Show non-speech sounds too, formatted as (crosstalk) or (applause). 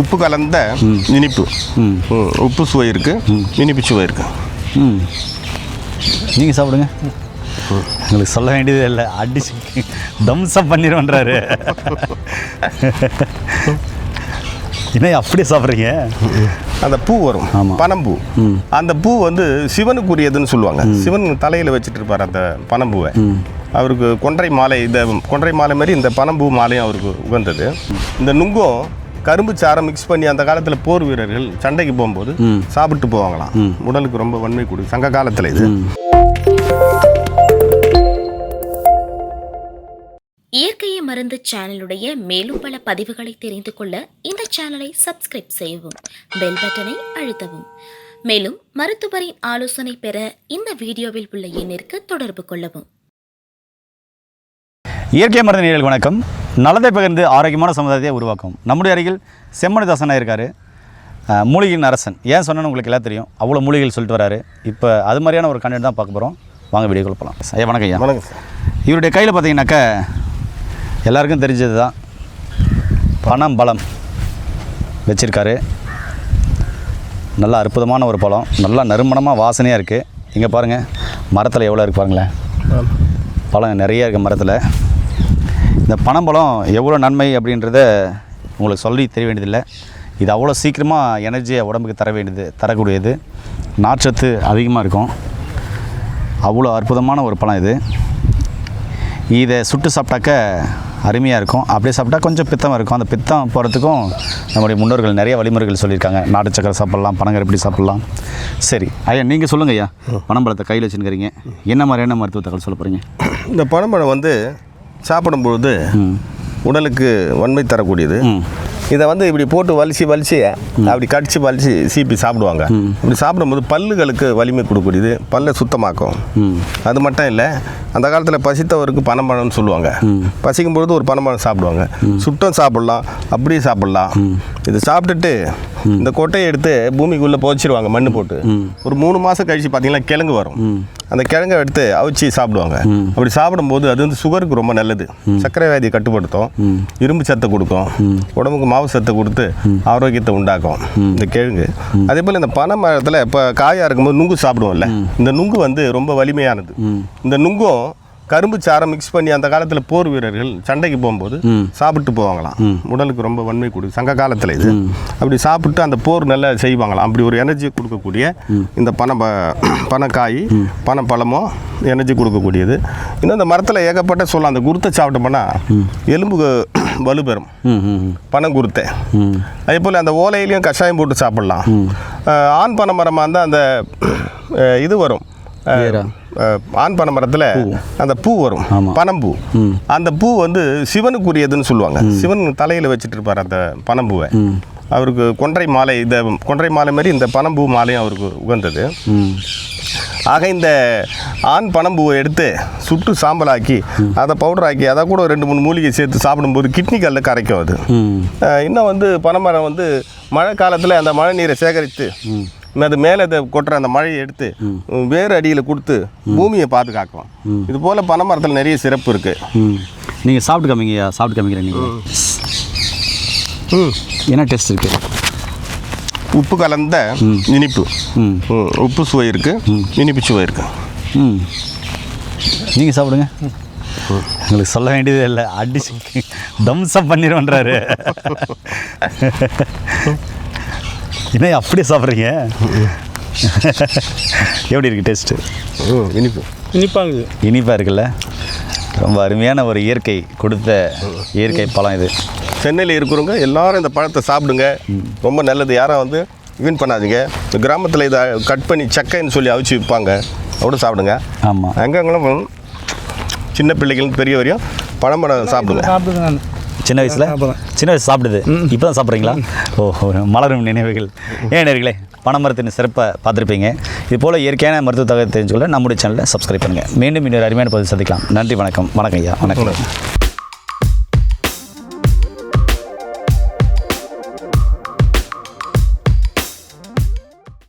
உப்பு கலந்த இனிப்பு. உப்பு சுவை இருக்கு. இனிப்பு சுவை இருக்கு. ம். நீங்கள் சாப்பிடுங்க. உங்களுக்கு சொல்ல வேண்டியதே இல்லை. அடிச்சு தம்சப் பண்ணிடுவேன்றாரு என்ன அப்படியே சாப்பிட்றீங்க? அந்த பூ வரும். பனம்பூ. அந்த பூ வந்து சிவனுக்குரியதுன்னு சொல்லுவாங்க. சிவன் தலையில் வச்சுட்டு இருப்பார் அந்த பனம்பூவை. அவருக்கு கொன்றை மாலை இந்த கொன்றை மாலை மாதிரி இந்த பனம்பூ மாலையும் அவருக்கு உகந்தது. இந்த நுங்கும் கரும்பு சாரம் மிக்ஸ் பண்ணி அந்த காலத்தில் போர் வீரர்கள் சண்டைக்கு போகும்போது சாப்பிட்டு போவாங்களாம். உடலுக்கு ரொம்ப வன்மை கொடு சங்க காலத்தில் இது. இயற்கையை மருந்து சேனலுடைய மேலும் பல பதிவுகளை தெரிந்து கொள்ள இந்த சேனலை சப்ஸ்கிரைப் செய்யவும் பெல் பட்டனை அழுத்தவும். மேலும் மருத்துவரின் ஆலோசனை பெற இந்த வீடியோவில் உள்ள எண்ணிற்கு தொடர்பு கொள்ளவும். இயற்கை மருந்து நேயர்களுக்கு வணக்கம். நலத்தை பகிர்ந்து ஆரோக்கியமான சமுதாயத்தை உருவாக்கும். நம்முடைய அருகில் செம்மணிதாசன் இருக்கார். மூலிகையின் அரசன். ஏன் சொன்னேன்னு உங்களுக்கு எல்லாம் தெரியும். அவ்வளோ மூலிகைகள் சொல்லிட்டு வராரு. இப்போ அது மாதிரியான ஒரு கண்டென்ட் தான் பார்க்க போகிறோம் வாங்க வீடியோ போகலாம் ஐயா வணக்கம் ஐயா. வணக்கம் சார். இவருடைய கையில் பார்த்தீங்கன்னாக்கா எல்லாருக்கும் தெரிஞ்சது தான் பணம் பலம் வச்சுருக்காரு. நல்ல அற்புதமான ஒரு பழம். நல்லா நறுமணமாக வாசனையாக இருக்குது இங்கே பாருங்கள் மரத்தில் எவ்வளோ இருக்கு பாருங்களேன். பழம். நிறைய இருக்குது மரத்தில். இந்த பனம்பழம் எவ்வளோ நன்மை அப்படின்றத உங்களுக்கு சொல்லி தெரிய வேண்டியதில்லை. இது அவ்வளோ சீக்கிரமாக எனர்ஜியை உடம்புக்கு தர வேண்டியது தரக்கூடியது. நார்ச்சத்து அதிகமாக இருக்கும். அவ்வளோ அற்புதமான ஒரு பழம் இது. இதை சுட்டு சாப்பிட்டாக்க அருமையாக இருக்கும். அப்படியே சாப்பிட்டா கொஞ்சம் பித்தம் இருக்கும். அந்த பித்தம் போகிறதுக்கும் நம்முடைய முன்னோர்கள் நிறைய வழிமுறைகள் சொல்லியிருக்காங்க. நாட்டு சக்கரை சாப்பிட்லாம் பனங்கர் எப்படி சாப்பிட்லாம். சரி ஐயா நீங்கள் சொல்லுங்கள் ஐயா. பனம்பழத்தை கையில் வச்சுருக்கிறீங்க என்ன மாதிரியான மருத்துவ தகவல் சொல்ல போகிறீங்க இந்த பனம்பழம் வந்து சாப்பிடும்பொழுது உடலுக்கு வன்மை தரக்கூடியது. இதை வந்து இப்படி போட்டு வலிச்சு வலிச்சு அப்படி கடிச்சு வலிச்சு சீப்பி சாப்பிடுவாங்க. இப்படி சாப்பிடும்போது பல்லுகளுக்கு வலிமை கொடுக்கக்கூடியது பல்லை சுத்தமாக்கும். அது மட்டும் இல்லை அந்த காலத்தில் பசித்தவருக்கு பனம்பழம்னு சொல்லுவாங்க. பசிக்கும் பொழுது ஒரு பனம்பழம் சாப்பிடுவாங்க. சுட்டம் சாப்பிடலாம் அப்படியே சாப்பிடலாம். இது சாப்பிட்டுட்டு இந்த கொட்டையை எடுத்து பூமிக்குள்ளே போச்சிருவாங்க மண்ணு போட்டு. ஒரு மூணு மாதம் கழிச்சு பார்த்தீங்கன்னா கிழங்கு வரும். அந்த கிழங்கை எடுத்து அவிச்சு சாப்பிடுவாங்க. அப்படி சாப்பிடும்போது அது வந்து சுகருக்கு ரொம்ப நல்லது. சர்க்கரை வியாதியை கட்டுப்படுத்தும். இரும்பு சத்தை கொடுக்கும். உடம்புக்கு மாவு சத்தை கொடுத்து ஆரோக்கியத்தை உண்டாக்கும். இந்த கிழங்கு. அதே போல் இந்த பனை மரத்தில் இப்போ காயாக இருக்கும்போது நுங்கு சாப்பிடுவோம்ல. இந்த நுங்கு வந்து ரொம்ப வலிமையானது. இந்த நுங்கும் கரும்பு சாரம் மிக்ஸ் பண்ணி அந்த காலத்தில் போர் வீரர்கள் சண்டைக்கு போகும்போது சாப்பிட்டு போவாங்களாம். உடலுக்கு ரொம்ப வன்மை கொடு சங்க காலத்தில் இது. அப்படி சாப்பிட்டு அந்த போர் நல்லா செய்வாங்களாம். அப்படி ஒரு எனர்ஜி கொடுக்கக்கூடிய இந்த பனை ப- (clears throat) பனைக்காய் பனை பழமோ எனர்ஜி கொடுக்கக்கூடியது. இன்னும் இந்த மரத்தில் ஏகப்பட்ட சொல்லலாம். அந்த குருத்தை சாப்பிட்டோம்னா எலும்பு (clears throat) வலுப்பெறும் ம் ம் பனங்குருத்தை அதே போல் அந்த ஓலையிலையும் கஷாயம் போட்டு சாப்பிட்லாம். ஆண் பனை மரமாக இருந்தால் அந்த (clears throat) இது வரும். ஆண் பனை மரத்தில் அந்த பூ வரும். பனம்பூ. அந்த பூ வந்து சிவனுக்குரியதுன்னு சொல்லுவாங்க. சிவன் தலையில் வச்சுட்டு இருப்பார் அந்த பனம்பூவை. அவருக்கு கொன்றை மாலை இந்த கொன்றை மாலை மாதிரி இந்த பனம்பூ மாலையும் அவருக்கு உகந்தது. ஆக இந்த ஆண் பனம்பூவை எடுத்து சுட்டு சாம்பலாக்கி அதை பவுடர் ஆக்கி அதை கூட ரெண்டு மூணு மூலிகை சேர்த்து சாப்பிடும்போது கிட்னி கல்ல கரைக்கும் அது. இன்னும் வந்து பனைமரம் வந்து மழை காலத்தில் அந்த மழை நீரை சேகரித்து அது மேலே இதை கொட்டுற அந்த மழையை எடுத்து வேறு அடியில் கொடுத்து பூமியை பாதுகாக்கும் இது போல் பனைமரத்தில் நிறைய சிறப்பு இருக்குது நீங்கள் சாப்பிட்டு காமிங்கய்யா சாப்பிட்டு காமிக்கிறேன் நீங்கள் என்ன டேஸ்ட் இருக்குது உப்பு கலந்த இனிப்பு. உப்பு சுவை இருக்குது இனிப்பு சுவை இருக்குது நீங்கள் சாப்பிடுங்க. உங்களுக்கு சொல்ல வேண்டியதே இல்லை. அடிச்சு தம்சப் பண்ணிடுவேன்றாரு. (laughs) என்ன அப்படியே சாப்பிட்றீங்க? எப்படி இருக்குது டேஸ்ட்டு இனிப்பு. இனிப்பாகுது. இனிப்பாக இருக்குல்ல? ரொம்ப அருமையான ஒரு இயற்கை கொடுத்த இயற்கை பழம் இது. சென்னையில் இருக்கிறவங்க எல்லாரும் இந்த பழத்தை சாப்பிடுங்க. ரொம்ப நல்லது. யாரும் வந்து வீண் பண்ணாதீங்க. இந்த கிராமத்தில் இதை கட் பண்ணி சக்கைன்னு சொல்லி அவிச்சு விற்பாங்க. கூட சாப்பிடுங்க. ஆமாம் அங்கங்கெல்லாம் சின்ன பிள்ளைகள் பெரிய வரையும் பழம்பழம் சாப்பிடுங்க. சாப்பிடுங்க நான். சின்ன வயசில்? சின்ன வயசு சாப்பிடுது. இப்போ தான் சாப்பிட்றீங்களா? ஓ மலரும் நினைவுகள். ஏன் நேர்களே பனைமரத்தின் சிறப்பை பார்த்துருப்பீங்க. இது போல் இயற்கையான மருத்துவ தகவல் தெரிஞ்சுக்கொள்ள நம்முடைய சேனலை சப்ஸ்கிரைப் பண்ணுங்கள் மீண்டும் இன்னொரு அருமையான பதிவு சந்திக்கலாம். நன்றி வணக்கம். வணக்கம் ஐயா. வணக்கம்.